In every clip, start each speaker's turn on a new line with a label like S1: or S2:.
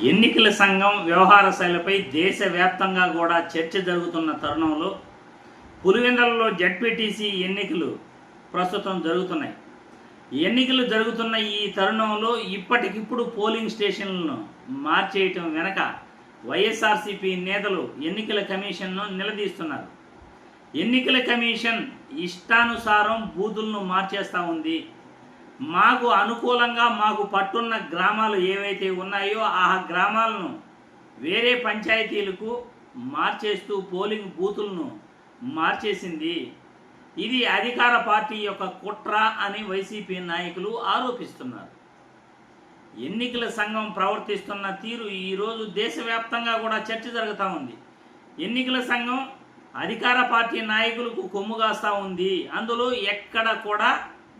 S1: ఎన్నికల సంఘం వ్యవహార శైలిపై దేశవ్యాప్తంగా కూడా చర్చ జరుగుతున్న తరుణంలో పులివెందలలో జడ్పీటీసీ ఎన్నికలు ప్రస్తుతం జరుగుతున్నాయి. ఎన్నికలు జరుగుతున్న ఈ తరుణంలో ఇప్పటికిప్పుడు పోలింగ్ స్టేషన్లను మార్చేయటం వెనక వైఎస్ఆర్సీపీ నేతలు ఎన్నికల కమిషన్ను నిలదీస్తున్నారు. ఎన్నికల కమిషన్ ఇష్టానుసారం బూతులను మార్చేస్తూ ఉంది. మాకు అనుకూలంగా మాకు పట్టున్న గ్రామాలు ఏవైతే ఉన్నాయో ఆ గ్రామాలను వేరే పంచాయతీలకు మార్చేస్తూ పోలింగ్ బూతులను మార్చేసింది. ఇది అధికార పార్టీ యొక్క కుట్ర అని వైసీపీ నాయకులు ఆరోపిస్తున్నారు. ఎన్నికల సంఘం ప్రవర్తిస్తున్న తీరు ఈరోజు దేశవ్యాప్తంగా కూడా చర్చ జరుగుతూ ఉంది. ఎన్నికల సంఘం అధికార పార్టీ నాయకులకు కొమ్ము కాస్తూ ఉంది. అందులో ఎక్కడ కూడా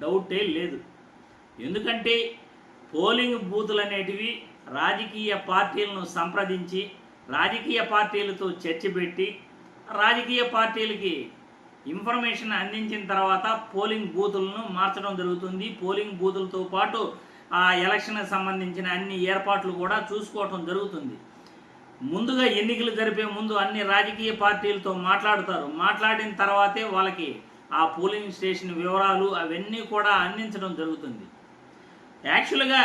S1: డౌటే లేదు. ఎందుకంటే పోలింగ్ బూతులు అనేటివి రాజకీయ పార్టీలను సంప్రదించి రాజకీయ పార్టీలతో చర్చ పెట్టి రాజకీయ పార్టీలకి ఇన్ఫర్మేషన్ అందించిన తర్వాత పోలింగ్ బూతులను మార్చడం జరుగుతుంది. పోలింగ్ బూతులతో పాటు ఆ ఎలక్షన్కి సంబంధించిన అన్ని ఏర్పాట్లు కూడా చూసుకోవటం జరుగుతుంది. ముందుగా ఎన్నికలు జరిపే ముందు అన్ని రాజకీయ పార్టీలతో మాట్లాడతారు. మాట్లాడిన తర్వాతే వాళ్ళకి ఆ పోలింగ్ స్టేషన్ వివరాలు అవన్నీ కూడా అందించడం జరుగుతుంది. యాక్చువల్గా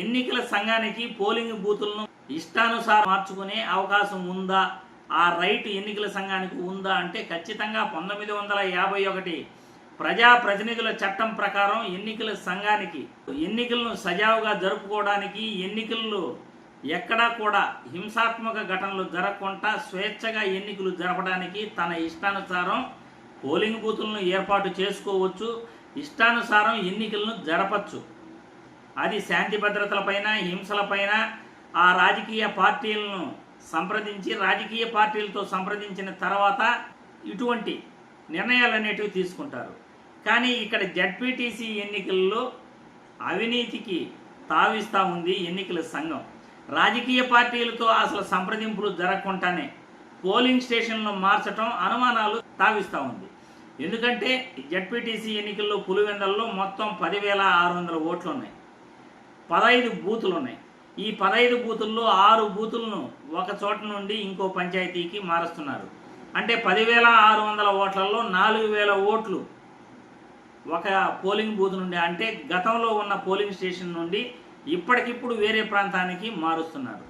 S1: ఎన్నికల సంఘానికి పోలింగ్ బూతులను ఇష్టానుసారం మార్చుకునే అవకాశం ఉందా? ఆ రైట్ ఎన్నికల సంఘానికి ఉందా అంటే ఖచ్చితంగా పంతొమ్మిది వందల యాభై ఒకటి ప్రజా ప్రతినిధుల చట్టం ప్రకారం ఎన్నికల సంఘానికి ఎన్నికలను సజావుగా జరుపుకోవడానికి ఎన్నికల్లో ఎక్కడా కూడా హింసాత్మక ఘటనలు జరగకుండా స్వేచ్ఛగా ఎన్నికలు జరపడానికి తన ఇష్టానుసారం పోలింగ్ బూతులను ఏర్పాటు చేసుకోవచ్చు. ఇష్టానుసారం ఎన్నికలను జరపచ్చు. అది శాంతి భద్రతలపైన హింసలపైన ఆ రాజకీయ పార్టీలను సంప్రదించి రాజకీయ పార్టీలతో సంప్రదించిన తర్వాత ఇటువంటి నిర్ణయాలు అనేటివి తీసుకుంటారు. కానీ ఇక్కడ జడ్పీటీసీ ఎన్నికల్లో అవినీతికి తావిస్తూ ఉంది ఎన్నికల సంఘం. రాజకీయ పార్టీలతో అసలు సంప్రదింపులు జరగకుండానే పోలింగ్ స్టేషన్లు మార్చడం అనుమానాలు తావిస్తూ ఉంది. ఎందుకంటే జడ్పీటీసీ ఎన్నికల్లో పులివెందల్లో మొత్తం పదివేల ఆరు వందల ఓట్లు ఉన్నాయి పదహైదు బూతులు ఉన్నాయి. ఈ పదహైదు బూతుల్లో ఆరు బూతులను ఒక చోట నుండి ఇంకో పంచాయతీకి మారుస్తున్నారు. అంటే పదివేల ఆరు వందల ఓట్లలో నాలుగు వేల ఓట్లు ఒక పోలింగ్ బూత్ నుండి అంటే గతంలో ఉన్న పోలింగ్ స్టేషన్ నుండి ఇప్పటికిప్పుడు వేరే ప్రాంతానికి మారుస్తున్నారు.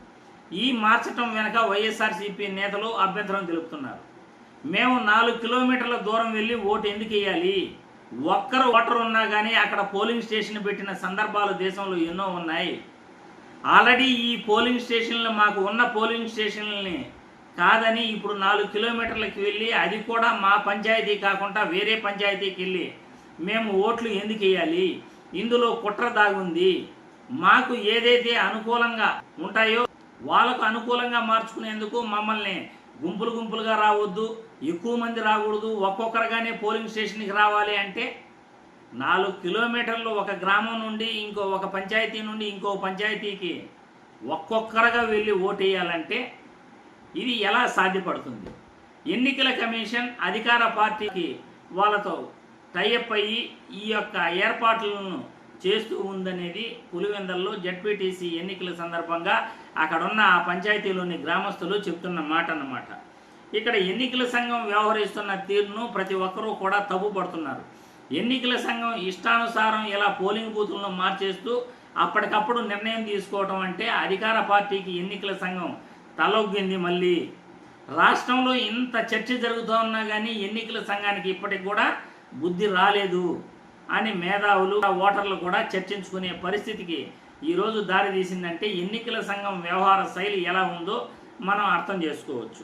S1: ఈ మార్చటం వెనక వైఎస్ఆర్సీపీ నేతలు అభ్యంతరం తెలుపుతున్నారు. మేము నాలుగు కిలోమీటర్ల దూరం వెళ్ళి ఓటు ఎందుకు వేయాలి? ఒక్కరు ఓటర్ ఉన్నా కానీ అక్కడ పోలింగ్ స్టేషన్ పెట్టిన సందర్భాలు దేశంలో ఎన్నో ఉన్నాయి. ఆల్రెడీ ఈ పోలింగ్ స్టేషన్లు మాకు ఉన్న పోలింగ్ స్టేషన్లని కాదని ఇప్పుడు నాలుగు కిలోమీటర్లకి వెళ్ళి అది కూడా మా పంచాయతీ కాకుండా వేరే పంచాయతీకి వెళ్ళి మేము ఓట్లు ఎందుకు వేయాలి? ఇందులో కుట్ర దాగుంది. మాకు ఏదైతే అనుకూలంగా ఉంటాయో వాళ్ళకు అనుకూలంగా మార్చుకునేందుకు మమ్మల్ని గుంపులు గుంపులుగా రావద్దు ఎక్కువ మంది రాకూడదు ఒక్కొక్కరుగానే పోలింగ్ స్టేషన్కి రావాలి అంటే నాలుగు కిలోమీటర్లు ఒక గ్రామం నుండి ఇంకో ఒక పంచాయతీ నుండి ఇంకో పంచాయతీకి ఒక్కొక్కరుగా వెళ్ళి ఓటేయాలంటే ఇది ఎలా సాధ్యపడుతుంది? ఎన్నికల కమిషన్ అధికార పార్టీకి వాళ్ళతో టైఅప్ అయ్యి ఈ యొక్క ఏర్పాట్లను చేస్తూ ఉందనేది పులివెందల్లో జడ్పీటీసీ ఎన్నికల సందర్భంగా అక్కడున్న ఆ పంచాయతీలోని గ్రామస్తులు చెప్తున్న మాట అన్నమాట. ఇక్కడ ఎన్నికల సంఘం వ్యవహరిస్తున్న తీరును ప్రతి ఒక్కరూ కూడా తప్పుపడుతున్నారు. ఎన్నికల సంఘం ఇష్టానుసారం ఇలా పోలింగ్ బూతులను మార్చేస్తూ అప్పటికప్పుడు నిర్ణయం తీసుకోవటం అంటే అధికార పార్టీకి ఎన్నికల సంఘం తలొగ్గింది మళ్ళీ. రాష్ట్రంలో ఇంత చర్చ జరుగుతూ ఉన్నా కానీ ఎన్నికల సంఘానికి ఇప్పటికి కూడా బుద్ధి రాలేదు. అని మేధావులు ఓటర్లు కూడా చర్చించుకునే పరిస్థితికి ఈరోజు దారితీసిందంటే ఎన్నికల సంఘం వ్యవహార శైలి ఎలా ఉందో మనం అర్థం చేసుకోవచ్చు.